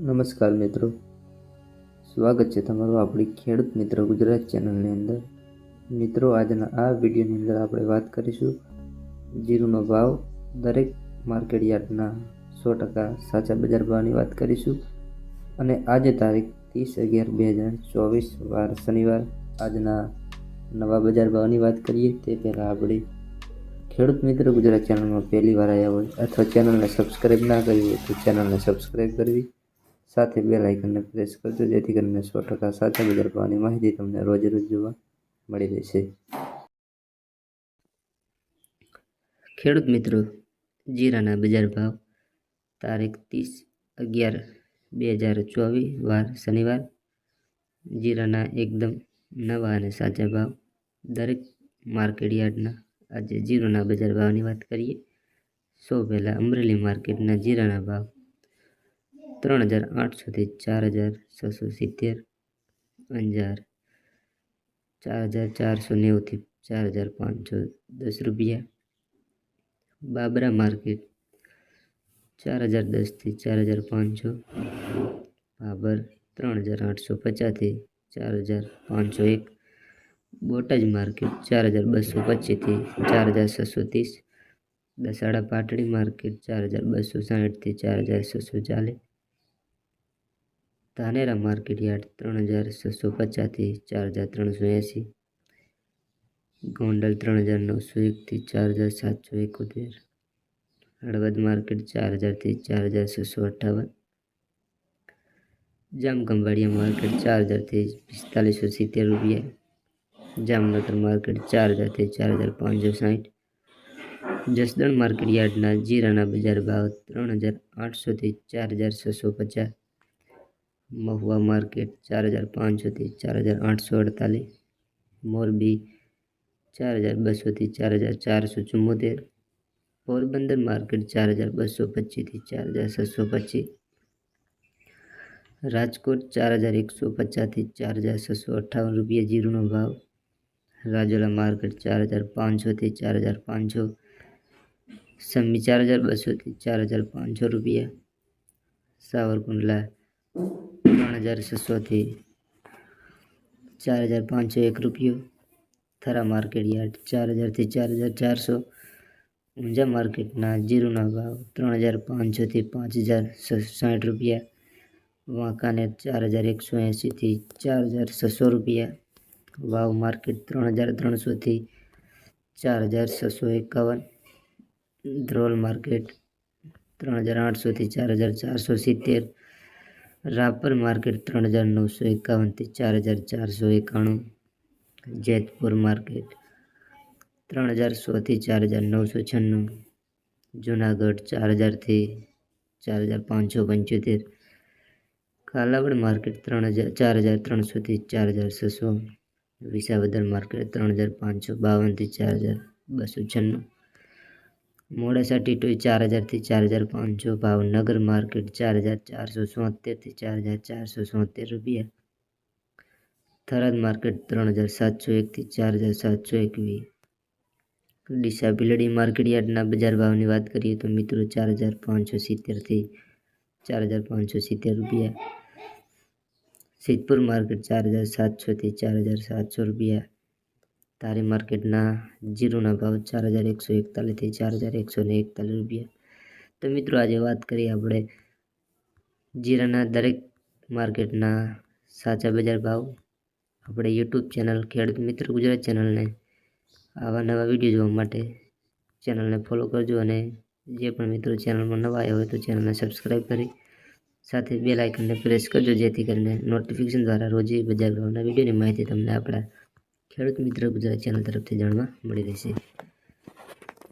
નમસ્કાર મિત્રો. સ્વાગત છે તમારું આપણી ખેડૂત મિત્ર ગુજરાત ચેનલની અંદર. મિત્રો, આજના આ વિડીયોની અંદર આપણે વાત કરીશું જીરુનો ભાવ દરેક માર્કેટ યાર્ડના સો ટકા સાચા બજાર ભાવની વાત કરીશું. અને આજે તારીખ ત્રીસ અગિયાર બે હજાર ચોવીસ, વાર શનિવાર. આજના નવા બજાર ભાવની વાત કરીએ તે પહેલાં આપણે ખેડૂત મિત્ર ગુજરાત ચેનલમાં પહેલી વાર આવ્યા હોય અથવા ચેનલને સબસ્ક્રાઈબ ના કરી હોય તો ચેનલને સબસ્ક્રાઈબ કરવી. સાથે બેલ આઇકનને પ્રેસ કરજો, જેથી કરીને સો ટકા સાચા બજાર ભાવની માહિતી તમને રોજ રોજ જોવા મળી રહેશે. ખેડૂત મિત્રો, જીરાના બજાર ભાવ, તારીખ ત્રીસ અગિયાર બે હજાર ચોવીસ, વાર શનિવાર. જીરાના એકદમ નવા અને સાચા ભાવ. દરેક માર્કેટ યાર્ડના આજે જીરોના બજાર ભાવની વાત કરીએ, સૌ પહેલાં અમરેલી માર્કેટના જીરાના ભાવ. ત્રણ હજાર આઠસોથી ચાર હજાર છસો સિત્તેર અંજાર ચાર હજાર ચારસો નેવુંથી ચાર હજાર પાંચસો દસ રૂપિયા બાબરા માર્કેટ ચાર હજાર દસથી ચાર હજાર પાંચસો બાબર ત્રણ હજાર આઠસો પચાસથી ચાર હજાર પાંચસો એક બોટાદ માર્કેટ ચાર હજાર બસો પચીસથી ચાર હજાર છસો ત્રીસ દસાડા પાટડી માર્કેટ ચાર હજાર બસો સાઠથી ચાર હજાર છસો ચાલીસ ધાનેરા માર્કેટ યાર્ડ ત્રણ હજાર છસો પચાસથી ચાર હજાર ત્રણસો એંસી ગોંડલ ત્રણ હજાર નવસો એકથી ચાર હજાર સાતસો એકોતેર હળવદ માર્કેટ ચાર હજારથી ચાર હજાર છસો અઠ્ઠાવન જામખંભાળિયા માર્કેટ ચાર હજારથી પિસ્તાલીસો સિત્તેર રૂપિયા. જામનગર માર્કેટ ચાર હજારથી ચાર હજાર પાંચસો સાઠ જસદણ માર્કેટ યાર્ડના જીરાના બજાર ભાવ ત્રણ હજાર આઠસોથી ચાર હજાર છસો પચાસ મહુવા માર્કેટ ચાર હજાર પાંચસોથી ચાર હજાર આઠસો અડતાલીસ મોરબી ચાર હજાર બસોથી ચાર હજાર ચારસો ચુમ્મોતેર પોરબંદર માર્કેટ ચાર હજાર બસો પચીસથી ચાર હજાર છસો પચીસ રાજકોટ ચાર હજાર એકસો પચાસથી ચાર હજાર છસો અઠ્ઠાવન રૂપિયા જીરુનો ભાવ રાજોલા માર્કેટ ચાર હજાર પાંચસોથી ચાર હજાર પાંચસો સમી ચાર હજાર બસોથી ચાર હજાર પાંચસો રૂપિયા સાવરકુંડલા ત્રણ હજાર છસોથી ચાર હજાર પાંચસો એક રૂપિયો. થરા માર્કેટ યાર્ડ ચાર હજારથી ચાર હજાર ચારસો. ઊંઝા માર્કેટના જીરુના ભાવ ત્રણ હજાર પાંચસોથી પાંચ હજાર સાઠ રૂપિયા. વાંકાનેર ચાર હજાર એકસો એંશીથી ચાર હજાર છસો રૂપિયા. વાવ માર્કેટ ત્રણ હજાર ત્રણસોથી ચાર હજાર છસો એકાવન. ધ્રોલ માર્કેટ ત્રણ હજાર આઠસોથી ચાર હજાર ચારસો સિત્તેર. રાપર માર્કેટ ત્રણ હજાર નવસો એકાવનથી ચાર હજાર ચારસો એકાણું. જેતપુર માર્કેટ ત્રણ હજાર સોથી ચાર હજાર નવસો છન્નું. જુનાગઢ ચાર હજારથી ચાર હજાર પાંચસો પંચોતેર. કાલાવડ માર્કેટ ત્રણ હજાર, ચાર હજાર ત્રણસોથી ચાર હજાર છસો. વિસાવદર માર્કેટ ત્રણ હજાર પાંચસો બાવનથી ચાર હજાર બસો છન્નું. મોડાસા ટીટોઈ ચાર હજારથી ચાર હજાર પાંચસો, ભાવનગર માર્કેટ ચાર હજાર ચારસો સોતેરથી ચાર હજાર ચારસો સોતેર રૂપિયા. થરાદ માર્કેટ ત્રણ હજાર સાતસો એકથી ચાર હજાર સાતસો એકવીસ. ડીસા ભીલડી માર્કેટ યાર્ડના બજાર ભાવની વાત કરીએ તો મિત્રો ચાર હજાર પાંચસો સિત્તેરથી ચાર હજાર પાંચસો સિત્તેર રૂપિયા. સિદ્ધપુર માર્કેટ ચાર હજાર સાતસોથી ચાર હજાર સાતસો રૂપિયા. તારી માર્કેટના જીરોના ભાવ ચાર હજાર એકસો એકતાલીસથી ચાર હજાર એકસો ને એકતાલીસ રૂપિયા. તો મિત્રો, આજે વાત કરીએ આપણે જીરાના દરેક માર્કેટના સાચા બજાર ભાવ. આપણે યુટ્યુબ ચેનલ, ખેડૂત મિત્ર ગુજરાત ચેનલને આવા નવા વીડિયો જોવા માટે ચેનલને ફોલો કરજો અને જે પણ મિત્રો ચેનલમાં નવા આવ્યા હોય તો ચેનલને સબસ્ક્રાઈબ કરી સાથે બે લાઇકનને પ્રેસ કરજો, જેથી કરીને નોટિફિકેશન દ્વારા રોજે બજાર ભાવના વિડીયોની માહિતી તમને આપણા ખેડૂત મિત્ર ગુજરાત ચેનલ તરફથી જાણવા મળી રહેશે.